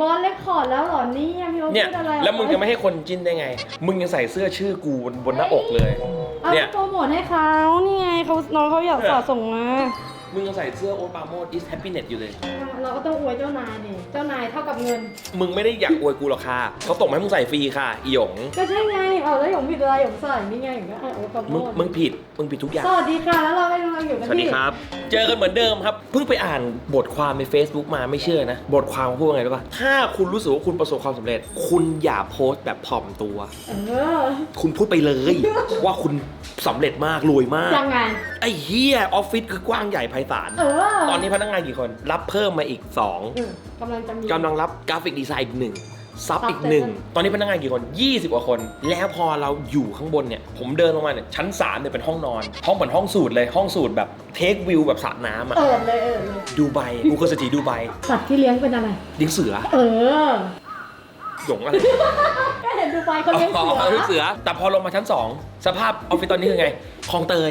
บอสเลคคอร์ดแล้วเหรอเนี่ยพี่โอ๊ตเนี่ยพูดอะไรแล้วมึงจะไม่ให้คนจิ้นได้ไง มึงยังใส่เสื้อชื่อกูบนบนหน้าอกเลย เอาเนี่ย ไปโปรโมทให้เขานี่ไงเขาน้องเขาอยากฝากส่งมา มึงยังใส่เสื้อโอ๊ตปราโมด is happiness อยู่เลย เราก็ต้องอวยเจ้านายดิเจ้านายเท่ากับเงิน มึงไม่ได้อยากอวยกูหรอกค่ะเขาส่งมาให้มึงใส่ฟรีค่ะ อีหยง ก็ใช่ไงเอาแล้วหยงผิดอะไรหยงใส่นี่ไงหยงก็ให้โอ๊ตโปรโมมึงทมึงผิด มึงผิดทุกอย่าง สวัสดีค่ะ แล้วเราก็ยังอยู่กันสวัสดีที่ครับ เจอกันเหมือนเดิมครับ เพิ่งไปอ่านบทความใน Facebook มาไม่เชื่อนะ บทความเขาพูดว่าไงรู้ป่ะ ถ้าคุณรู้สึกว่าคุณประสบความสำเร็จ คุณอย่าโพสต์แบบถ่อมตัว เออคุณพูดไปเลย ว่าคุณสำเร็จมากรวยมาก ยังไง ไอ้เฮียออฟฟิศคือกว้างใหญ่ไพศาล เออตอนนี้พนักงานกี่คน รับเพิ่มมาอีกอืมกำลังจะมี2กำลังรับกราฟิกดีไซน์อีกหนึ่งซับซับอีกหนึ่งเสร็จตอนนี้พนักงานกี่คน 20กว่าคน แล้วพอเราอยู่ข้างบนเนี่ย ผมเดินลงมาเนี่ย ชั้น3เนี่ยเป็นห้องนอน ห้องเหมือนห้องสูตรเลย ห้องสูตรแบบเทควิวแบบสระน้ำอะเอิดเลยเอิดเลย ดูไบกูเคยสถีดูไบสัตว์ที่เลี้ยงเป็นอะไร เลี้ยงเสือเออ หยงอะไร ก็เห็นดูไปเขาเลี้ยงอ๋เสืออเลี้ยงเสือ แต่พอลงมาชั้น 2 สภาพออฟฟิศตอนนี้คือไงคลองเตย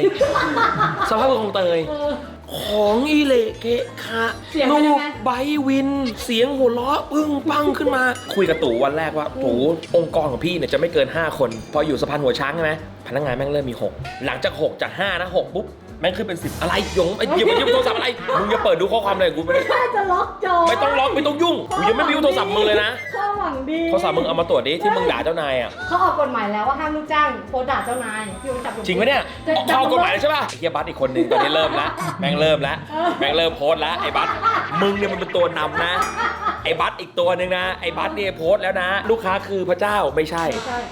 สภาพคือคลองเตย เออ ของอีเละเกะคะเสียงเป็นลูยังกไงไบวิน เสียงหัวเราะปึ้งปังขึ้นมา คุยกับตู่วันแรกว่าตู่องค์กรของพี่เนี่ยจะไม่เกิน 5 คน พออยู่สะพานหัวช้างใช่ไหมพนักงานแม่งเริ่มมี 6 หลังจาก 6 จาก 5 นะ 6 ปุ๊บแม่งขึ้นเป็น10อะไรหยงไอ้หยิบหยิบโทรศัพท์อะไรมึงอย่าเปิดดูข้อความเลยกูไม่ได้ถ้าจะล็อกจอไม่ต้องล็อกไม่ต้องยุ่งกูยังไม่มีโทรศัพท์มึงเลยนะเขาหวังดีโทรศัพท์มึงเอามาตรวจดิที่มึงด่าเจ้านายอะเขาออกกฎหมายแล้วว่าห้ามลูกจ้างโพสต์ด่าเจ้านายพี่โอ๊ตจับอยู่จริงไหมเนี่ยจะเข้ากฎหมายแล้วใช่ป่ะไอ้เฮียบัสอีกคนนึงตอนนี้เริ่มแล้วแม่งเริ่มแล้วแม่งเริ่มโพสต์แล้วไอ้บัสมึงเนี่ยมันเป็นตัวนำนะ ไอ้บัสอีกตัวหนึ่งนะ ไอ้บัสเนี่ยโพสต์แล้วนะ ลูกค้าคือพระเจ้าไม่ใช่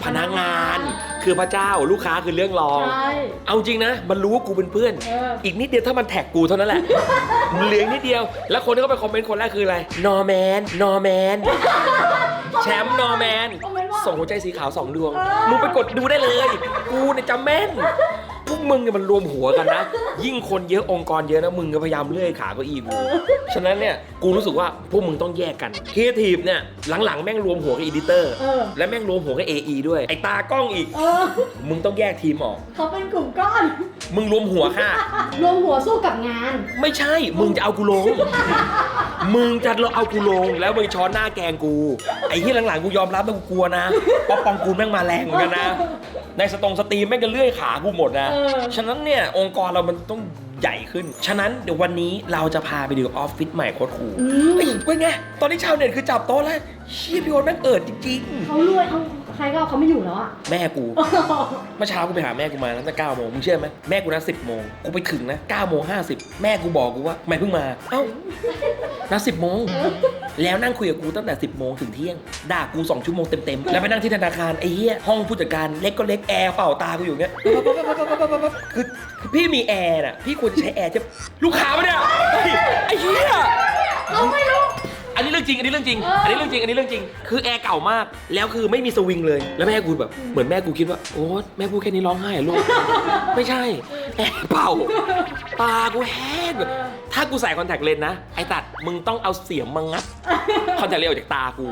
พนักงานคือพระเจ้า ลูกค้าคือเรื่องรอง ใช่เอาจริงนะ มันรู้ว่ากูเป็นเพื่อน เอออีกนิดเดียวถ้ามันแท็กกูเท่านั้นแหละมันเหลืออีกนิดเดียว แล้วคนที่เข้าไปคอมเมนต์คนแรกคืออะไร นอร์แมน นอร์แมน แชมป์นอร์แมน คอมเมนต์ว่า ส่งหัวใจสีขาวสองดวงเออมึงไปกดดูได้เลย กูเนี่ยจำแม่นพวก มึงเนี่ยมันรวมหัวกันนะ ยิ่งคนเยอะองค์กรเยอะนะมึงก็พยายามเลื่อยขาเก็อีกูฉะนั้นเนี่ยกูรู้สึกว่าพวกมึงต้องแยกกันครีเอทีฟเนี่ยหลังๆแม่งรวมหัวกับอีดิเตอร์เออ และแม่งรวมหัวกับ AE ด้วยไอ้ตากล้องอีก เออ มึงต้องแยกทีมออก เขาเป็นกลุ่มก้อน มึงรวมหัวค่ะ รวมหัวสู้กับงาน ไม่ใช่ มึงจะเอากูลง มึงจะเอากูลง แล้วมึงช้อนหน้าแกงกู ไอ้ที่หลังๆกูยอมรับว่ากูกลัวนะป๊อปปองกูแม่งมาแรงเหมือนกันนะ ในสตรงสตรีมแม่งก็เลื่อยขากูหมดนะ เออฉะนั้นเนี่ยองค์กรเรามันต้องใหญ่ขึ้น ฉะนั้นเดี๋ยววันนี้เราจะพาไปดูออฟฟิศใหม่โคตรคูลอืมเฮ้ยเป็นไง ตอนนี้ชาวเน็ตคือจับโต๊ะแล้วเชี่ยพี่โอนแม่งเอิดจริงเขารวยเอา ใครก็เอาเขาไม่อยู่แล้วอะๆแม่กูเมื่อเช้ากูไปหาแม่กูมาตั้งแต่เก้าโมงมึงเชื่อไหมแม่กูนัดสิบโมงกูไปถึงนะเก้าโมงห้าสิบแม่กูบอกกูว่าทำไม่เพิ่งมา เอ้านัดสิบโมงแล้วนั่งคุยกับกูตั้งแต่สิบโมงถึงเที่ยงด่ากูสองชั่วโมงเต็มๆแล้วไปนั่งที่ธนาคารไอ้เหี้ยห้องผู้จัดการเล็กก็เล็กแอร์เป่าตากูอยู่เงี้ยคือคือพี่มีแอร์น่ะพี่ควรจะใช้แอร์จะลูกค้าปะเนี่ยเฮ้ยไอ้เหี้ยเขาไม่รู้อันนี้ เรื่องจริง อันนี้เรื่องจริงเอออัอันนี้เรื่องจริง อันนี้เรื่องจริง คือแอร์เก่ามาก แล้วคือไม่มีสวิงเลย แล้วแม่กูแบบ เหมือนแม่กูคิดว่า โอ้แม่พูดแค่นี้ร้องไห้เหรอลูก ไม่ใช่ แอร์เป่า ตากูแห้งแบบถ้ากูใส่คอนแทคเลนส์นะ ไอ้ตัด มึงต้องเอาเสียมมางัดคอนแทคเลนส์ออกจากตากู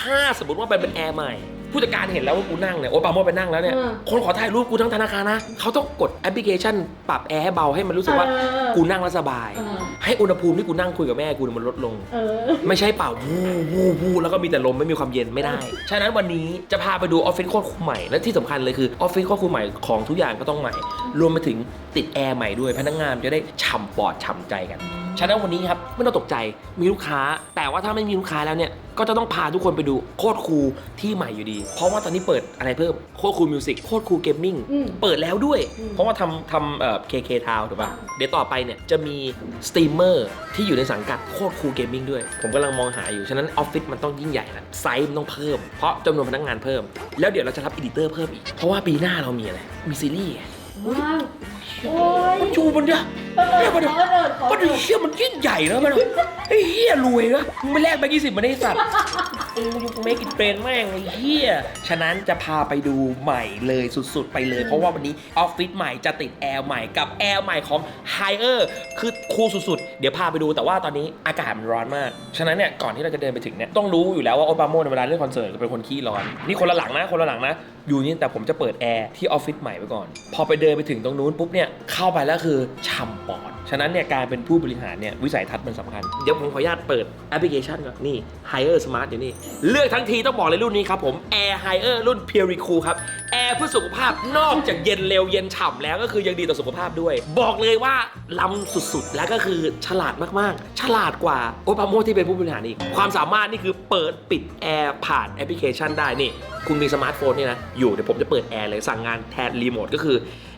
ถ้าสมมติว่ามันเป็นแอร์ใหม่ ผู้จัดการเห็นแล้วว่ากูนั่งเนี่ยโอ้ปราโมดไปนั่งแล้วเนี่ยเออคนขอถ่ายรูปกูทั้งธนาคารนะเขาต้องกดแอปพลิเคชัน ปรับแอร์ให้เบาให้มันรู้สึกว่าเออกูนั่งแล้วสบายเออให้อุณหภูมิที่กูนั่งคุยกับแม่กูเนี่ยมันลดลง เออ ไม่ใช่เป่าวูวูวูแล้วก็มีแต่ลมไม่มีความเย็นไม่ได้ ฉะนั้นวันนี้จะพาไปดูออฟฟิศโคตรคูลใหม่ และที่สำคัญเลยคือออฟฟิศโคตรคูลใหม่ของทุกอย่างก็ต้องใหม่ รวมไปถึงติดแอร์ใหม่ด้วยพนักงานจะได้ฉ่ำปอดฉ่ำใจกัน ฉะนั้นวันนี้ครับไม่ต้องตกใจมีลูกค้า แต่ว่าถ้าไม่มีลูกค้าแล้วเนี่ยก็จะต้องพาทุกคนไปดูโคตรคูลที่ใหม่อยู่ดี เพราะว่าตอนนี้เปิดอะไรเพิ่มโคตรคูลมิวสิกโคตรคูลเกมมิ่งอืมเปิดแล้วด้วย อืม เพราะว่าทำทำเอ่อ KK Town ถูกป่ะค่ะเดี๋ยวต่อไปเนี่ยจะมีสตรีมเมอร์ที่อยู่ในสังกัดโคตรคูลเกมมิ่งด้วย ผมกำลังมองหาอยู่ ฉะนั้นออฟฟิศมันต้องยิ่งใหญ่นะไซส์มันต้องเพิ่ม เพราะจำนวนพนักงานเพิ่ม แล้วเดี๋ยวเราจะรับอีดิเตอร์เพิ่มอีก เพราะว่าปีหน้าเรามีอะไรมีซีรีส์ไงว้าวโอ้ยมันชูมันเนี่ย เนี่ยมันขอเดินขอมันเดินเฮียมันยิ่งใหญ่นะมันไอ้เฮียรวยนะมึงไม่แลกแบงค์ยี่สิบมาได้สัตว์เมกินเป็นแม่งไอ้เฮียฉะนั้นจะพาไปดูใหม่เลยสุดๆ ไปเลย เพราะว่าวันนี้ออฟฟิศใหม่จะติดแอร์ใหม่กับแอร์ใหม่ของไฮเออร์คือคูลสุดๆ เดี๋ยวพาไปดูแต่ว่าตอนนี้อากาศมันร้อนมาก ฉะนั้นเนี่ยก่อนที่เราจะเดินไปถึงเนี่ยต้องรู้อยู่แล้วว่าโอบาโมในเวลาเล่นคอนเสิร์ตเป็นคนขี้ร้อน นี่คนละหลังนะคนละหลังนะอยู่นี่แต่ผมจะเปิดแอร์ที่ออฟฟิศใหม่ไว้ก่อน พอไปเดินไปถึงตรงนู้นปุ๊บเนี่ยเข้าไปแล้วคือช่ำปอดฉะนั้นเนี่ยการเป็นผู้บริหารเนี่ยวิสัยทัศน์มันสำคัญ เดี๋ยวผมขออนุญาตเปิดแอปพลิเคชันก่อน นี่ Hire Smart อยู่นี่ เลือกทั้งทีต้องบอกเลยรุ่นนี้ครับผม Air Hire รุ่น Pure Cool ครับ แอร์เพื่อสุขภาพนอกจากเย็นเร็วเย็นฉ่ำแล้วก็คือยังดีต่อสุขภาพด้วย บอกเลยว่าล้ำสุดๆ แล้วก็คือฉลาดมากๆ ฉลาดกว่าโอปาโมที่เป็นผู้บริหารอีก ความสามารถนี่คือเปิดปิดแอร์ผ่านแอปพลิเคชันได้นี่ คุณมีสมาร์ทโฟนนี่นะอยู่เดี๋ยวผมจะเปิดแอร์เลยสั่งงานแทนรีโมทก็คือ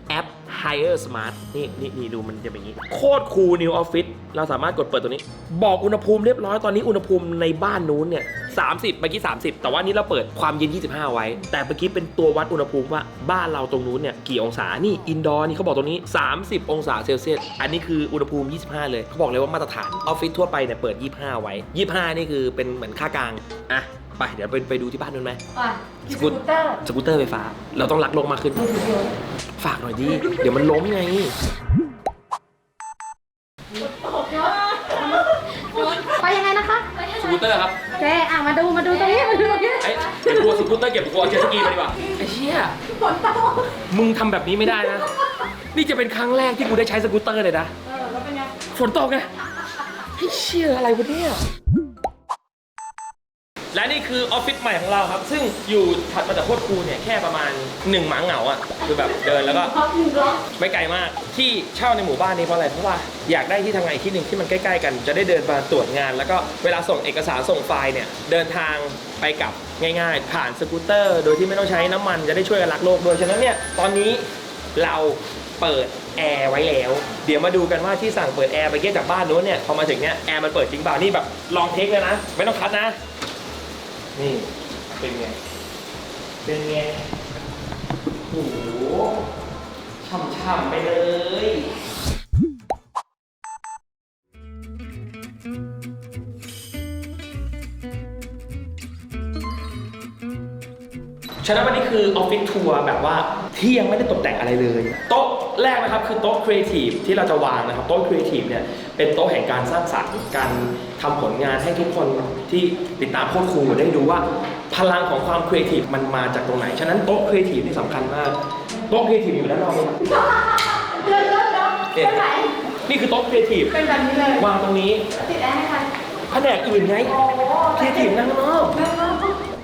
แอป Hire Smart นี่นี่นี่ดูมันจะเป็นอย่างนี้ โคตรคูล New Office เราสามารถกดเปิดตัวนี้ บอกอุณหภูมิเรียบร้อยตอนนี้อุณหภูมิในบ้านนู้นเนี่ย30เมื่อกี้ 30 แต่ว่านี้เราเปิดความเย็น 25 ไว้ แต่เมื่อกี้เป็นตัววัดอุณหภูมิว่าบ้านเราตรงนู้นเนี่ยกี่องศานี่อินดอร์นี่เขาบอกตรงนี้ 30 องศาเซลเซียสอันนี้คืออุณหภูมิ 25 เลยเขาบอกเลยว่ามาตรฐานออฟฟิศทั่วไปเนี่ยเปิด 25 ไว้ 25 นี่คือเป็นเหมือนค่ากลางอะ ไปเดี๋ยวไปไปดูที่บ้านนู้นไหมไปสสกูกูตตเตอร์สกูตเตอร์ไฟฟ้า เราต้องรักโลกมากขึ้นมือถือเดียวฝากหน่อยดิ เดี๋ยวมันล้มไง ไปยังไงนะคะสกูตเตอร์ครับโอเคอะมาดูมาดูตรงนี้มาดูตรงนี้ไอ้เก็บตัวสกูตเตอร์เก็บตัวเจ็ตสกีไปดีกว่าไอ้เชี่ยฝนตกมึงทำแบบนี้ไม่ได้นะ นี่จะเป็นครั้งแรกที่กูได้ใช้สกูตเตอร์เลยนะ เออแล้วเป็นไงฝนตกไงไอ้เชี่ยอะไรวะเนี่ย และนี่คือออฟฟิศใหม่ของเราครับ ซึ่งอยู่ถัดมาจากโคตรคูเนี่ยแค่ประมาณ1หมาเหงาอะคือแบบเดินแล้วก็ไม่ไกลมากที่เช่าในหมู่บ้านนี้เพราะอะไรเพราะว่าอยากได้ที่ทำงานอีกที่หนึ่งที่มันใกล้ๆกัน จะได้เดินมาตรวจงาน แล้วก็เวลาส่งเอกสารส่งไฟล์เนี่ยเดินทางไปกลับง่ายๆ ผ่านสกูตเตอร์ โดยที่ไม่ต้องใช้น้ำมันจะได้ช่วยกันรักโลกด้วยฉะนั้นเนี่ยตอนนี้เราเปิดแอร์ไว้แล้ว เดี๋ยวมาดูกันว่าที่สั่งเปิดแอร์ไปเก็บจากบ้านนู้นเนี่ยพอมาถึงเนี่ยแอร์มันเปิดจริงเปล่านี่แบบลองเทคเลยนะ ไม่ต้องคัดนะ นี่เป็นไง เป็นไงโอ้โหช่ำๆไปเลยฉะนั้นวันนี้คือออฟฟิศทัวร์แบบว่าที่ยังไม่ได้ตกแต่งอะไรเลย โต๊ะแรกนะครับคือโต๊ะครีเอทีฟที่เราจะวางนะครับโต๊ะครีเอทีฟเนี่ย เป็นโต๊ะแห่งการสร้างสรรค์การทำผลงานให้ทุกคนที่ติดตามโคตรครูได้ดูว่า พลังของความครีเอทีฟมันมาจากตรงไหน ฉะนั้นโต๊ะครีเอทีฟนี่สำคัญมาก โต๊ะครีเอทีฟอยู่ด้านนอกนี่ครับเดินเดินเดินไปไหนนี่คือโต๊ะครีเอทีฟเป็นแบบนี้เลยวางตรงนี้ติดแอร์ให้ใครแผนกอื่นไงโอ้โหครีเอทีฟนั่งข้างนอกแ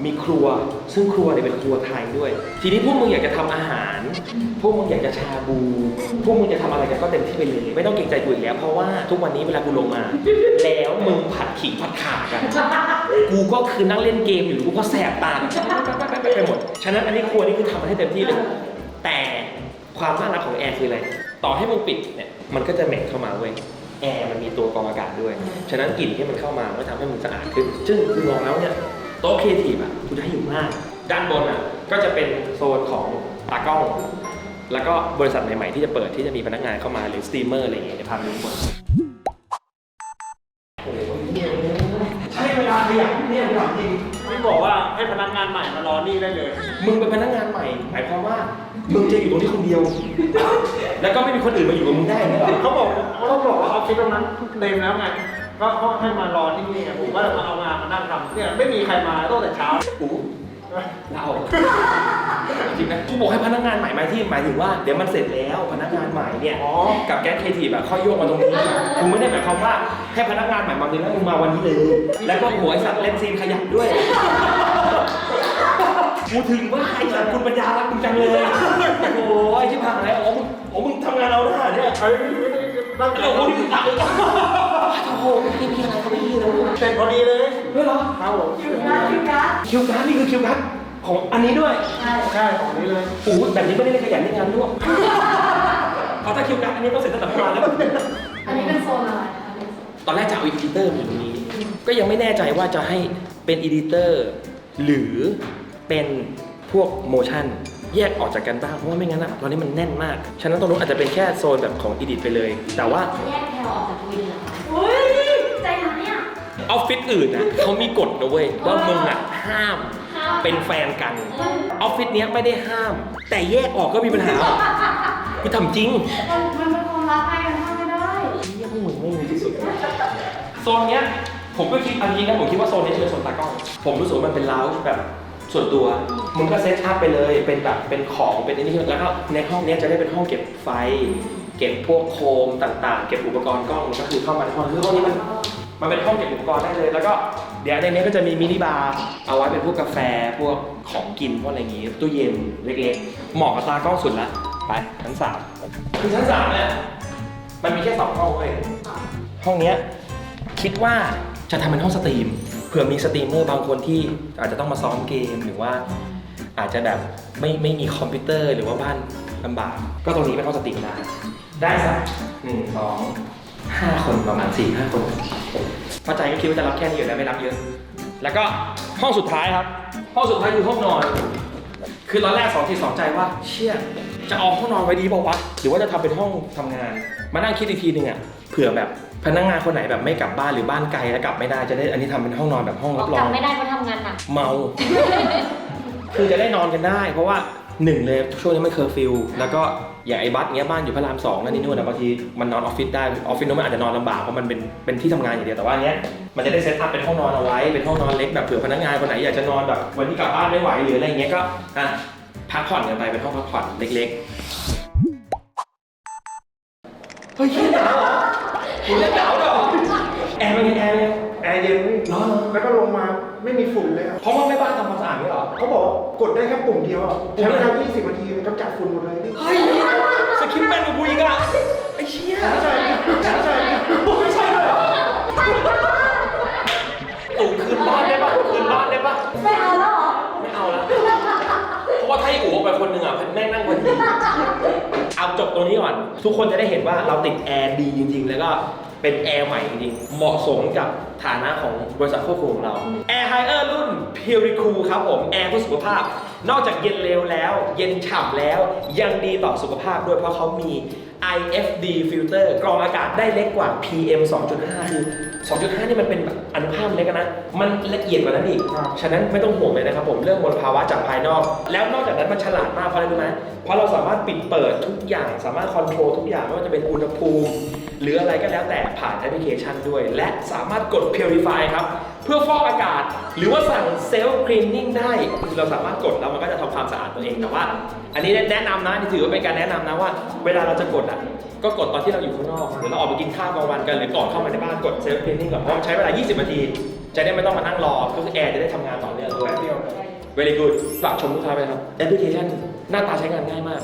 ม่งเนอะมีครัว ซึ่งครัวเนี่ยเป็นครัวไทยด้วย ทีนี้พวกมึงอยากจะทำอาหาร พวกมึงอยากจะชาบู พวกมึงจะทำอะไรกันก็เต็มที่ไปเลย ไม่ต้องเกรงใจกูอีกแล้ว เพราะว่าทุกวันนี้เวลากูลงมา แล้วมึงผัดขิงผัดขากัน กูก็คือนั่งเล่นเกมอยู่กูก็แสบตาไปหมด ฉะนั้นอันนี้ครัวนี่คือทำมันให้เต็มที่เลย แต่ความน่ารักของแอร์คืออะไร ต่อให้มึงปิดเนี่ย มันก็จะเหม็นเข้ามาเว้ยแอร์มันมีตัวกรองอากาศด้วย ฉะนั้นกลิ่นที่มันเข้ามามันก็ทำให้มันสะอาดขึ้น ซึ่งคือมองแล้วเนี่ย โต๊ะครีเอทีฟอะกูได้อยู่มาก ด้านบนอะก็จะเป็นโซนของตากล้อง แล้วก็บริษัทใหม่ๆที่จะเปิดที่จะมีพนักงานเข้ามาหรือสตรีมเมอร์อะไรอย่างเงี้ยเดี๋ยวพาไปดูบนโอ้โหใช่เวลาขยับเนี่ยถามจริงพี่บอกว่าให้พนักงานใหม่มารอนี่ได้เลย มึงเป็นพนักงานใหม่หมายความว่ามึงจะอยู่ตรงนี้คนเดียว แล้วก็ไม่มีคนอื่นมาอยู่กับมึงได้เนี่ยหรอเขาบอกเขาบอกว่าออฟฟิศตรงนั้นเต็มแล้วไง ก็เขาให้มารอที่นี่ไงผมก็เลยมาเอางานมานั่งทำเนี่ยไม่มีใครมาตั้งแต่เช้ากูเราจริงนะกูบอกให้พนักงานใหม่มาที่หมายถึงว่าเดี๋ยวมันเสร็จแล้วพนักงานใหม่เนี่ยอ๋อกับแก๊สเคทีแบบข้อโยกมาตรงนี้กูไม่ได้หมายความว่าให้พนักงานใหม่มาเลยแล้วมึงมาวันนี้เลย แล้วก็หัวไอ้สัตว์เล่นซีนขยับด้วยกูถึงว่าไอ้สัตว์คุณปัญญารักกูจังเลยโอ้ยชิบหายแล้วอ๋อมึงอ๋อมึงทำงานเอาหน้าเนี่ยเอ้ยไม่ได้นั่งโอ้โหนี่มึงตัดเลย โอ้โหไม่มีอะไรก็ไม่มีนะมึงเสร็จพอดีเลยเฮ้ยเหรอครับผมคิวการ์ดคิวการ์ดคิวการ์ดนี่คือคิวการ์ดของอันนี้ด้วย ใช่ใช่ของนี้เลยโอ้โหแบบนี้ไม่ได้เล่นขยันในงานร่วมเพราะถ้าคิวการ์ดอันนี้ต้องเสร็จตั้งแต่เมื่อวานแล้ว อันนี้เป็นโซนอะไรคะเป็นโซนตอนแรกจะเอาอีดิเตอร์มาอยู่ตรงนี้ ก็ยังไม่แน่ใจว่าจะให้เป็นอีดิเตอร์หรือเป็นพวกโมชั่นแยกออกจากกันบ้างเพราะว่าไม่งั้นอะตอนนี้มันแน่นมาก ฉะนั้นตรงนู้นอาจจะเป็นแค่โซนแบบของอีดิทไปเลย แต่ว่าแยกแถวออกจากทวินเหรอ คะอุ้ยใจหายอะ ออฟฟิศอื่นนะเขามีกฎนะเว้ยว่ามึงอะห้ามเป็นแฟนกันออฟฟิศเนี้ยไม่ได้ห้าม แต่แยกออกก็มีปัญหากูทำจริง มันมันเป็นความรักให้กันห้ามไม่ได้เหี้ยพวกมึงไม่มีที่สุดโซนเนี้ยผมก็คิดอันนี้นะผมคิดว่าโซนนี้จะเป็นโซนตากล้อง ผมรู้สึกว่ามันเป็นเล้าแบบส่วนตัวมึงก็เซตอัพไปเลยเป็นแบบเป็นของเป็นอันนี้แล้วก็ในห้องเนี้ยจะได้เป็นห้องเก็บไฟ เก็บพวกโคมต่างๆ เก็บอุปกรณ์กล้องก็คือเข้ามาในห้องคือห้องนี้มันมันเป็นห้องเก็บอุปกรณ์ได้เลย แล้วก็เดี๋ยวในนี้ก็จะมีมินิบาร์เอาไว้เป็นพวกกาแฟพวกของกินพวกอะไรอย่างงี้ตู้เย็นเล็กๆเหมาะกับตากล้องสุดละไปชั้นสามคือชั้นสามเนี่ยมันมีแค่สองห้องเว้ยห้องเนี้ยคิดว่าจะทำเป็นห้องสตรีมเผื่อมีสตรีมเมอร์บางคนที่อาจจะต้องมาซ้อมเกมหรือว่า อาจจะแบบไม่ไม่มีคอมพิวเตอร์หรือว่าบ้านลำบากก็ตรงนี้เป็นห้องสตรีมได้ ได้สักหนึ่งสองห้าคนประมาณสี่ห้าคนเข้าใจก็คิดว่าจะรับแค่นี้อยู่แล้วไม่รับเยอะ แล้วก็ห้องสุดท้ายครับ ห้องสุดท้ายคือห้องนอน คือตอนแรกสองทีสองใจว่าเชี่ยจะเอาห้องนอนไว้ดีเปล่าวะหรือว่าจะทำเป็นห้องทำงาน มานั่งคิดอีกทีหนึ่งอะเผื่อแบบพนักงานคนไหนแบบไม่กลับบ้านหรือบ้านไกลแล้วกลับไม่ได้จะได้อันนี้ทำเป็นห้องนอนแบบห้องอรัอกบรกอลับงไม่ได้เพราะทำงานหนักเมา คือจะได้นอนกันได้ เพราะว่าหนึ่งเลยช่วงนี้มันเคอร์ฟิวแล้วก็ อย่างไอ้บัสเงี้ยบ้านอยู่พระรามสองนั่นนี่นู่นนะบางทีมันนอนออฟฟิศได้ออฟฟิศนู้นมันอาจจะนอนลำบากเพราะมันเป็นเป็นที่ทำงานอย่างเดียวแต่ว่าอันเนี้ยมันจะได้เซตอัพเป็นห้องนอนเอาไว้เป็นห้องนอนเล็กแบบเผื่อพนักงานคนไหนอยากจะนอนแบบวันที่กลับบ้านไม่ไหวหรืออะไรเงี้ยก็อะพักผ่อนกันไปเป็นห้องพักผ่อนเล็กๆเฮ้ยหนาวเหรอคุณเล่นหนาวด้วยเหรอแอร์เป็นไงแอร์เป็นไงแอ ร์เย็นนี่ร้อนเหรอ แล้วก็ลงมาไม่มีฝุ่นเลยครับเพราะว่าแม่บ้านทำความสะอาดไม่เหรอ เขาบอกว่ากดได้แค่ปุ่มเดียวอะใช้เวลา 20 นาทีมันกำจัดฝุ่นหมดเลยนี่เฮ้ยสคริปต์แมนกว่ากูอีกอะไอ้เชี่ยไม่ใช่ไม่ใช่ไม่ใช่เลยเหรอตู่คืนบ้านได้ปะคืนบ้านได้ปะไม่เอาแล้วเหรอไม่เอาละเพราะว่าถ้าให้อู๋ออกไปคนหนึ่งอะแม่งนั่งพอดีเอาจบตรงนี้ก่อน ทุกคนจะได้เห็นว่าเราติดแอร์ดีจริง ๆ แล้วก็ เป็นแอร์ใหม่จริงๆเหมาะสมกับฐานะของบริษัทควบคุมของเรา Air Higher รุ่น Pure Cool ครับผม แอร์เพื่อสุขภาพ นอกจากเย็นเร็วแล้ว เย็นฉ่ำแล้วยังดีต่อสุขภาพด้วยเพราะเขามี IFD filter กรองอากาศได้เล็กกว่า PM 2.5 คือ 2.5 นี่มันเป็นแบบอนุภาคเล็กอะนะ มันละเอียดกว่านั้นอีก ฉะนั้นไม่ต้องห่วงเลยนะครับผม เรื่องมลภาวะจากภายนอก แล้วนอกจากนั้นมันฉลาดมากเพราะอะไรรู้ไหมเพราะเราสามารถปิดเปิดทุกอย่าง สามารถคอนโทรลทุกอย่างไม่ว่าจะเป็นอุณหภูมิ หรืออะไรก็แล้วแต่ผ่านแอปพลิเคชันด้วย และสามารถกด Purify ครับ เพื่อฟอกอากาศ หรือว่าสั่งเซลล์คลีนนิ่งได้ เราสามารถกดแล้วมันก็จะทำความสะอาดตัวเอง แต่ว่า อันนี้แนะนำนะนี่ถือว่าเป็นการแนะนำนะว่า เวลาเราจะกดอะก็กดตอนที่เราอยู่ข้างนอก หรือเราออกไปกินข้าวกลางวันกันหรือก่อนเข้ามาในบ้านกดเซลล์คลีนนิ่งก่อนเพราะมันใช้เวลา 20 นาที จะได้ไม่ต้องมานั่งรอก็คือแอร์จะได้ทำงานต่อเนื่องด้วยเว very good ฝากชมลูกค้าไปครับแอปพลิเคชันหน้าตาใช้งานง่ายมาก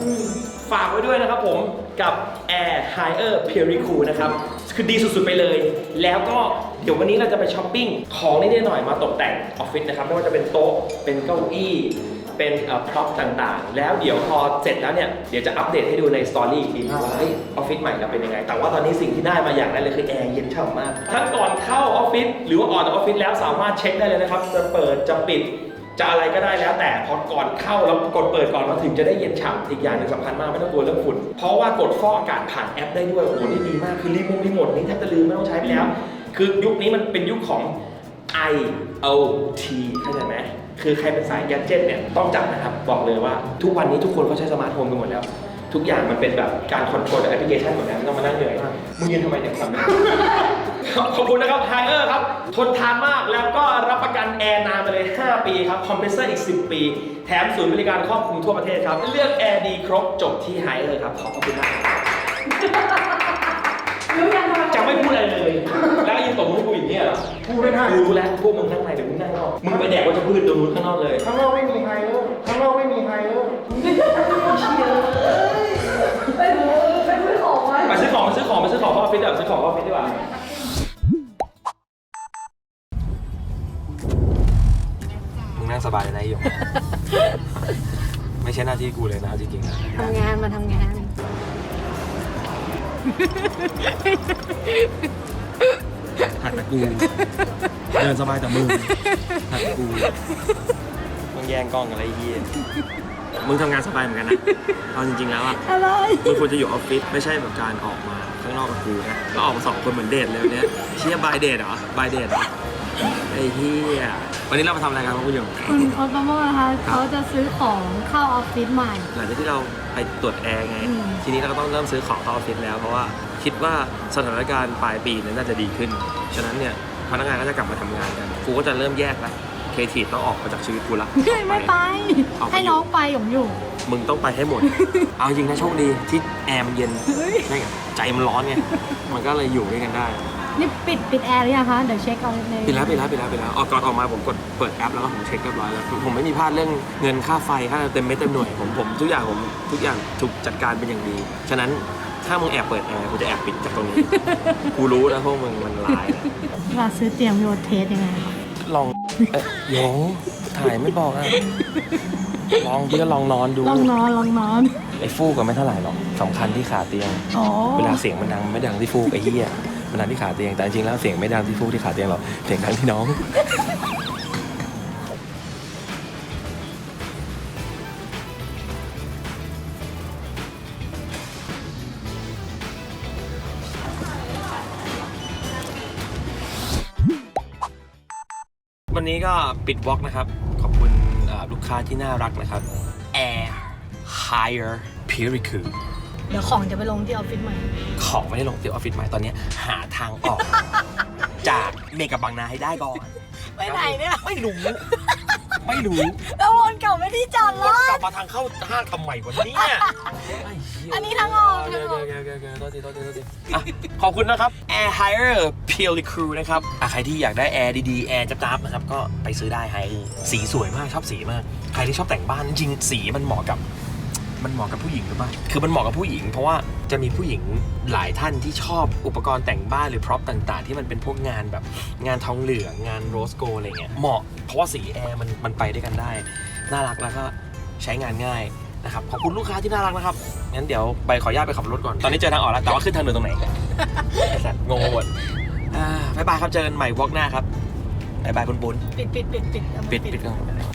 ฝากไว้ด้วยนะครับผม กับ Air Higher Pure Cool นะครับ คือดีสุดๆ ไปเลย แล้วก็เดี๋ยววันนี้เราจะไปช้อปปิ้ง ของนิดๆหน่อยมาตกแต่งออฟฟิศนะครับ ไม่ว่าจะเป็นโต๊ะ เป็นเก้าอี้ เป็นพร็อพต่างๆ แล้วเดี๋ยวพอเสร็จแล้วเนี่ย เดี๋ยวจะอัปเดตให้ดูในสตอรี่อีกทีว่าเฮ้ยออฟฟิศใหม่เราเป็นยังไง แต่ว่าตอนนี้สิ่งที่ได้มาอย่างแรกเลยคือแอร์เย็นฉ่ำมาก ทั้งก่อนเข้าออฟฟิศหรือว่าออกจากออฟฟิศแล้วสามารถเช็คได้เลยนะครับ จะเปิด จะปิด จะอะไรก็ได้แล้วแต่พอก่อนเข้าเรากดเปิดก่อนเราถึงจะได้เย็นฉ่ำอีกอย่างหนึ่งสำคัญมากไม่ต้องกลัวเรื่องฝุ่นเพราะว่ากดฟอกอากาศผ่านแอปได้ด้วยโอ้โหนี่ดีมากคือรีโมทรีโมทนี้แทบจะลืมไม่ต้องใช้ไปแล้ว คือยุคนี้มันเป็นยุคของ IoT เข้าใจไหมคือใครเป็นสายแกดเจิตเนี่ยต้องจับนะครับบอกเลยว่าทุกวันนี้ทุกคนเขาใช้สมาร์ทโฟนกันหมดแล้ว ทุกอย่างมันเป็นแบบการคอนโทรลแอปพลิเคชันหมดแล้วไม่ต้องมานั่งเหนื่อยมึงยืนทำไมเนี่ยทำไม ขอบคุณนะครับไฮเออร์ครับ ทนทานมากแล้วก็รับประกันแอร์นานไปเลย 5 ปีครับ คอมเพรสเซอร์อีก 10 ปี แถมศูนย์บริการครอบคลุมทั่วประเทศครับ เลือกแอร์ดีครบจบที่ไฮเออร์ครับ ขอบคุณมากครับรู้ยังทำไมจะไม่พูดอะไรเลย แล้วก็ยืนตบมือให้กูอย่างนี้ยเหรอพูดไม่ได้กูรู้แล้วพวกมึงข้างในเดี๋ยวมึงนั่งนอกมึงไปแดกว่าจะพืชตรงนู้นข้างนอกเลยข้างนอกไม่มีไฮเออร์ข้างนอกไม่มีไฮเออร์ไปดูไปซื้อของไว้มาซื้อของมาซื้อของมาซื้อของเข้าออฟฟิศเดี๋ยวซื้อของ ไม่ใช่หน้าที่กูเลยนะเอาจริงๆนะทำงานมาทำงาน หัดแต่กู เดินสบายแต่มึงหัดแต่กูมึงแย่งกล้องอะไรเยี่ยมึงทำงานสบายเหมือนกันนะเอาจริง ๆ แล้วอะอะไร มึงควรจะอยู่ออฟฟิศไม่ใช่แบบการออกมาข้างนอกกับกูนะก็ออกมาสองคนเหมือนเดทเลยวันเนี้ยเชี่ยบายเดทเหรอบายเดทเหรอ ไอ้เหี้ยวันนี้เรามาทำอะไรกันครับคุณผู้ชมคุณโอตโมนะคะเขาจะซื้อของเข้าออฟฟิศใหม่ หลังจากที่เราไปตรวจแอร์ไง อืม ทีนี้เราก็ต้องเริ่มซื้อของเข้าออฟฟิศแล้ว เพราะว่าคิดว่าสถานการณ์ปลายปีเนี้น่าจะดีขึ้น ฉะนั้นเนี่ยพนักงานก็จะกลับมาทำงานกันกูก็จะเริ่มแยกละเคทีฟต้องออกมาจากชีวิตกูละ ไม่ไป เอาไปให้น้องไปหยงอยู่ มึงต้องไปให้หมด เอาจริงนะโชคดีที่แอร์มันเย็นใช่ไงใจมันร้อนไง มันก็เลยอยู่ด้วยกันได้ นี่ปิดปิดแอร์หรือยังคะ เดี๋ยวเช็คเอาในปิดแล้วปิดแล้วปิดแล้วปิดแล้วออกก่อนออกมาผมกดเปิดแอปแล้วก็ผมเช็คเรียบร้อยแล้วผมไม่มีพลาดเรื่องเงินค่าไฟค่าเต็มเม็ดเต็มหน่วยผมผมทุกอย่างผมทุกอย่างถูกจัดการเป็นอย่างดี ฉะนั้นถ้ามึงแอบเปิดแอร์กูจะแอบปิดจากตรงนี้ กูรู้แล้วพวกมึงมันร้ายนะเวลาซื้อเตรียมโยนเทสยังไงคะ ลองเอ๊ะหยงถ่ายไม่บอกอะ ลองพี่ก็ลองนอนดู ลองนอน ลองนอนไอ้ฟูกก็ไม่เท่าไหร่หรอกสำคัญที่ขาเตียง อ๋อ เวลาเสียงมันดังมันไม่ดังที่ฟูกไอ้เหี้ย มันดังที่ขาเตียงแต่จริงๆแล้วเสียงไม่ดังที่ฟูกที่ขาเตียงหรอกเสียงดังที่น้อง วันนี้ก็ปิดวอล์กนะครับ ขอบคุณเอ่อลูกค้าที่น่ารักนะครับ Air Higher p u r i c u เดี๋ยวของจะไปลงที่ออฟฟิศใหม่ ของไม่ได้ลงที่ออฟฟิศใหม่ตอนนี้หาทางออก จากเมกับบางนาให้ได้ก่อนไปไหนเนี่ย ไม่รู้ ไม่รู้ แล้ววนกลับไปที่จอดรวนถกลับมาทางเข้าห้างทำไมวันนี้อันนี้ทางออกโอทางออกเคโอเคโอเคโทษทีโทษทีโทษทีอะขอบคุณนะครับ Air Hire p u r i c u นะครับอะใครที่อยากได้แอร์ดีๆ แอร์จับๆนะครับ ก็ไปซื้อได้ไฮสีสวยมากชอบสีมาก ใครที่ชอบแต่งบ้านจริงๆสีมันเหมาะกับ มันเหมาะกับผู้หญิงหรือเปล่าคือมันเหมาะกับผู้หญิง เพราะว่าจะมีผู้หญิงหลายท่านที่ชอบอุปกรณ์แต่งบ้านหรือพร็อพต่างๆ ที่มันเป็นพวกงานแบบงานทองเหลืองงานโรสโกอะไรเงี้ยเหมาะเพราะว่าสีแอร์มันมันไปด้วยกันได้ น่ารักแล้วก็ใช้งานง่ายนะครับขอบคุณลูกค้าที่น่ารักนะครับงั้นเดี๋ยวไปขออนุญาตไปขับรถก่อนตอนนี้เจอทางออกแล้วแต่ว่าขึ้นทางเดินตรงไหนไอ้สัตว์งงไปหมดอ่าบ๊ายบายครับเจอกันใหม่วอล์กหน้าครับบ๊ายบายปุ้นปิดปิดปิดปิดเอามาๆปิดปิดกัน